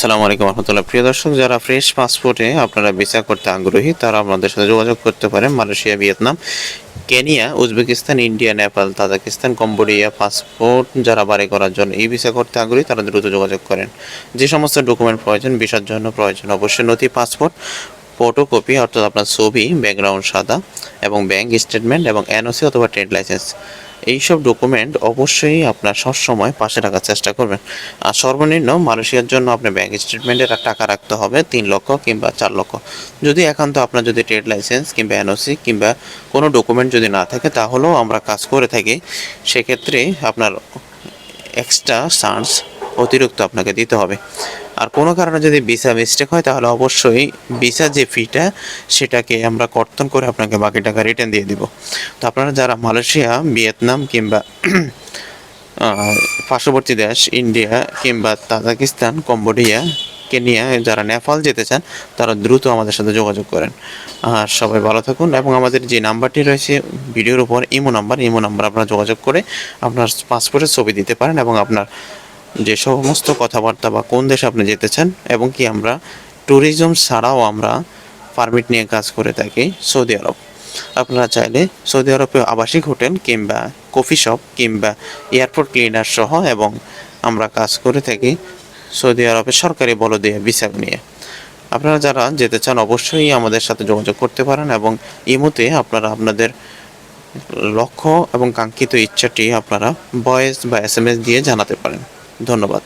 আসসালামু আলাইকুম রহমতুল্লাহ। প্রিয় দর্শক, যারা ফ্রেশ পাসপোর্টে আপনারা ভিসা করতে আগ্রহী, তারা আমাদের সাথে যোগাযোগ করতে পারেন। Malaysia, Vietnam, Kenya, Uzbekistan, India, Nepal, Tajikistan, Cambodia passport যারা বাড়ি করার জন্য এই ভিসা করতে আগ্রহী, তারা দ্রুত যোগাযোগ করেন। যে সমস্ত ডকুমেন্ট প্রয়োজন ভিসার জন্য প্রয়োজন, অবশ্যই নথি পাসপোর্ট ফটোকপি অর্থাৎ আপনার ছবি ব্যাকগ্রাউন্ড সাদা, এবং ব্যাংক স্টেটমেন্ট এবং এনওসি অথবা ট্রেড লাইসেন্স এইসব ডকুমেন্ট অবশ্যই আপনার সবসময় পাশে রাখার চেষ্টা করবেন। আর সর্বনিম্ন মালয়েশিয়ার জন্য আপনার ব্যাঙ্ক স্টেটমেন্টে টাকা রাখতে হবে তিন লক্ষ কিংবা চার লক্ষ। যদি একান্ত আপনার যদি ট্রেড লাইসেন্স কিংবা এনওসি কিংবা কোনো ডকুমেন্ট যদি না থাকে, তাহলেও আমরা কাজ করে থাকি। সেক্ষেত্রে আপনার এক্সট্রা চার্জ অতিরিক্ত আপনাকে দিতে হবে। আর কোনো কারণে যদি ভিসা মিস্টেক হয়, তাহলে অবশ্যই ভিসা যে ফিটা সেটাকে আমরা কর্তন করে আপনাকে বাকি টাকা রিটার্ন দিয়ে দিব। তো আপনারা যারা মালয়েশিয়া, ভিয়েতনাম কিংবা পার্শ্ববর্তী দেশ, ইন্ডিয়া কিংবা তাজাকিস্তান, কম্বোডিয়া, কেনিয়া, যারা নেপাল যেতে চান, তারা দ্রুত আমাদের সাথে যোগাযোগ করেন। আর সবাই ভালো থাকুন এবং আমাদের যে নাম্বারটি রয়েছে, ভিডিওর উপর ইমো নাম্বার ইমো নাম্বার আপনারা যোগাযোগ করে আপনার পাসপোর্টের ছবি দিতে পারেন এবং আপনার যে সমস্ত কথাবার্তা বা কোন দেশে আপনি যেতে চান এবং কি আমরা ট্যুরিজম ছাড়াও আমরা পারমিট নিয়ে কাজ করে থাকি সৌদি আরব। আপনারা চাইলে সৌদি আরবে আবাসিক হোটেল কিংবা কফি শপ কিংবা এয়ারপোর্ট ক্লিনার সহ এবং আমরা কাজ করে থাকি সৌদি আরবে সরকারি বল দিয়ে ভিসা নিয়ে। আপনারা যারা যেতে চান অবশ্যই আমাদের সাথে যোগাযোগ করতে পারেন এবং ইমোতে আপনারা আপনাদের লক্ষ্য এবং কাঙ্ক্ষিত ইচ্ছাটি আপনারা ভয়েস বা এস এম এস দিয়ে জানাতে পারেন। ধন্যবাদ।